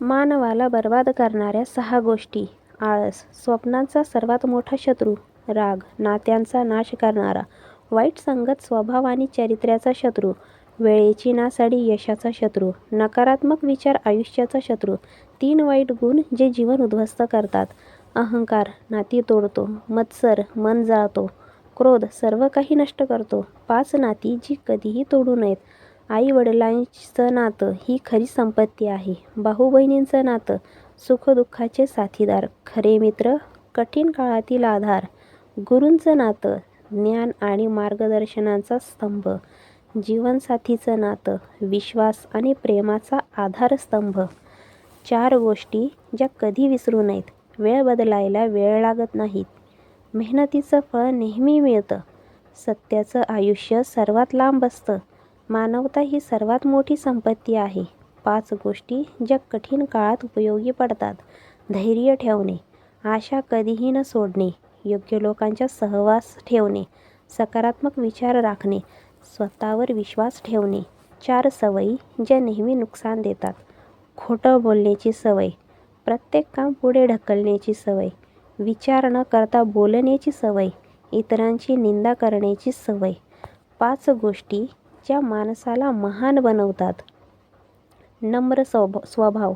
मानवाला बर्बाद करणाऱ्या सहा गोष्टी. आळस स्वप्नांचा सर्वात मोठा शत्रू राग नात्यांचा नाश करणारा वाईट संगत स्वभाव आणि चारित्र्याचा शत्रू वेळेची नासाडी यशाचा शत्रू नकारात्मक विचार आयुष्याचा शत्रू तीन वाईट गुण जे जीवन उद्ध्वस्त करतात. अहंकार नाती तोडतो मत्सर मन जाळतो क्रोध सर्व काही नष्ट करतो. पाच नाती जी कधीही तोडू नयेत. आई वडिलांचं नातं ही खरी संपत्ती आहे. भाऊ बहिणींचं नातं सुखदुःखाचे साथीदार खरे मित्र कठीण काळातील आधार गुरूंचं नातं ज्ञान आणि मार्गदर्शनाचा स्तंभ जीवनसाथीचं नातं विश्वास आणि प्रेमाचा आधारस्तंभ. चार गोष्टी ज्या कधी विसरू नयेत. वेळ बदलायला वेळ लागत नाहीत. मेहनतीचं फळ नेहमी मिळतं. सत्याचं आयुष्य सर्वात लांब असतं. मानवता ही सर्वात मोठी संपत्ती आहे. पाच गोष्टी ज्या कठीण काळात उपयोगी पडतात. धैर्य ठेवणे आशा कधीही न सोडणे योग्य लोकांच्या सहवास ठेवणे सकारात्मक विचार राखणे स्वतःवर विश्वास ठेवणे चार सवयी ज्या नेहमी नुकसान देतात. खोटं बोलण्याची सवय प्रत्येक काम पुढे ढकलण्याची सवय विचार न करता बोलण्याची सवय इतरांची निंदा करण्याची सवय. पाच गोष्टी ज्या माणसाला महान बनवतात. नम्र स्वभ स्वभाव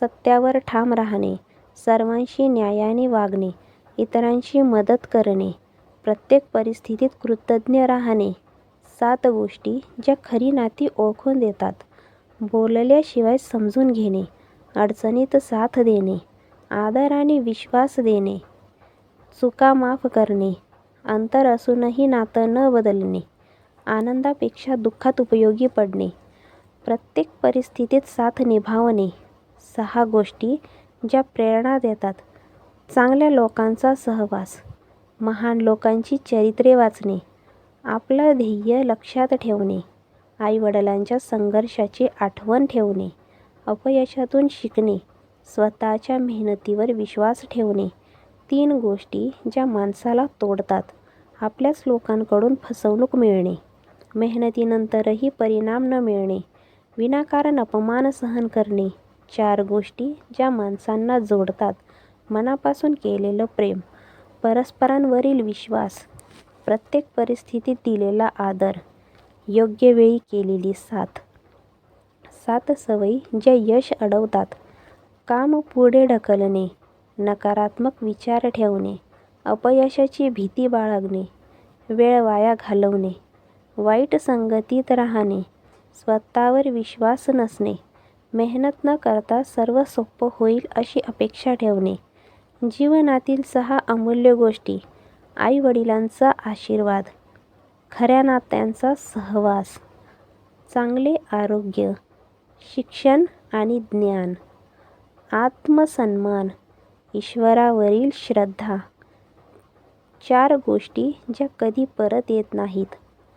सत्यावर ठाम राहणे सर्वांशी न्यायाने वागणे इतरांशी मदत करणे प्रत्येक परिस्थितीत कृतज्ञ राहणे सात गोष्टी ज्या खरी नाती ओळखून देतात. बोलल्याशिवाय समजून घेणे अडचणीत साथ देणे आदर आणि विश्वास देणे चुका माफ करणे अंतर असूनही नातं न बदलणे आनंदापेक्षा दुःखात उपयोगी पडणे. प्रत्येक परिस्थितीत साथ निभावणे. सहा गोष्टी ज्या प्रेरणा देतात. चांगल्या लोकांचा सहवास. महान लोकांची चरित्रे वाचणे. आपलं ध्येय लक्षात ठेवणे. आईवडिलांच्या संघर्षाची आठवण ठेवणे. अपयशातून शिकणे. स्वतःच्या मेहनतीवर विश्वास ठेवणे. तीन गोष्टी ज्या माणसाला तोडतात. आपल्याच लोकांकडून फसवणूक मिळणे. मेहनतीनंतरही परिणाम न मिळणे विनाकारण अपमान सहन करणे चार गोष्टी ज्या माणसांना जोडतात मनापासून केलेलं प्रेम परस्परांवरील विश्वास प्रत्येक परिस्थितीत दिलेला आदर योग्य वेळी केलेली साथ. सात सवयी ज्या यश अडवतात काम पुढे ढकलणे नकारात्मक विचार ठेवणे अपयशाची भीती बाळगणे वेळ वाया घालवणे वाईट संगतीत राहणे स्वतःवर विश्वास नसणे मेहनत न करता सर्व सोपं होईल अशी अपेक्षा ठेवणे. जीवनातील सहा अमूल्य गोष्टी. आईवडिलांचा आशीर्वाद. खऱ्या नात्यांचा सहवास. चांगले आरोग्य. शिक्षण आणि ज्ञान. आत्मसन्मान. ईश्वरावरील श्रद्धा. चार गोष्टी ज्या कधी परत येत नाहीत.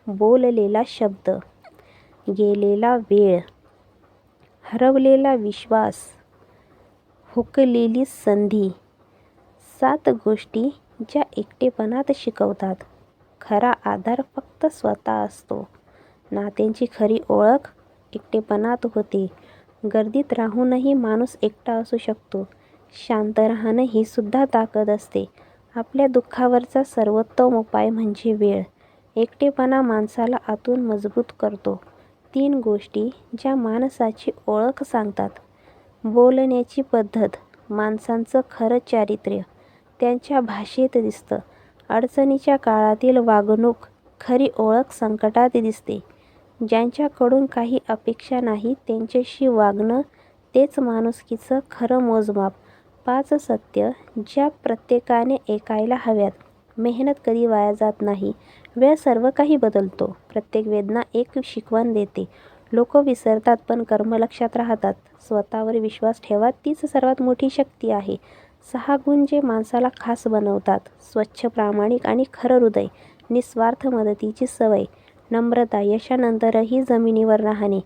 बोललेला शब्द गेलेला वेळ हरवलेला विश्वास हुकलेली संधी सात गोष्टी ज्या एकटेपणात शिकवतात. खरा आधार फक्त स्वतः असतो. नात्यांची खरी ओळख एकटेपणात होते. गर्दीत राहूनही माणूस एकटा असू शकतो. शांत राहणं ही सुद्धा ताकद असते. आपल्या दुःखावरचा सर्वोत्तम उपाय म्हणजे वेळ. एकटेपणा माणसाला आतून मजबूत करतो. तीन गोष्टी ज्या माणसाची ओळख सांगतात. बोलण्याची पद्धत माणसांचं खरं चारित्र्य त्यांच्या भाषेत दिसतं. अडचणीच्या काळातील वागणूक खरी ओळख संकटात दिसते. ज्यांच्याकडून काही अपेक्षा नाही त्यांच्याशी वागणं तेच माणुसकीचं खरं मोजमाप. पाच सत्य ज्या प्रत्येकाने ऐकायला हव्यात. मेहनत कधी वाया जात नाही. वेळ सर्व काही बदलतो. प्रत्येक वेदना एक शिकवण देते. लोक विसरतात पण कर्म लक्षात राहतात. स्वतःवर विश्वास ठेवा तीच सर्वात मोठी शक्ती आहे. सहा गुण जे माणसाला खास बनवतात. स्वच्छ प्रामाणिक आणि खरं हृदय. निस्वार्थ मदतीची सवय. नम्रता यशानंतरही जमिनीवर राहणे.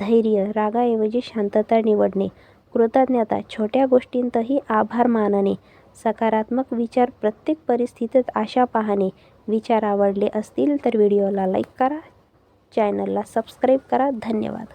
धैर्य रागाऐवजी शांतता निवडणे. कृतज्ञता छोट्या गोष्टींतही आभार मानणे. सकारात्मक विचार प्रत्येक परिस्थितीत आशा पाहणे. विचार आवडले असतील तर व्हिडिओला लाईक करा. चॅनलला सबस्क्राईब करा. धन्यवाद.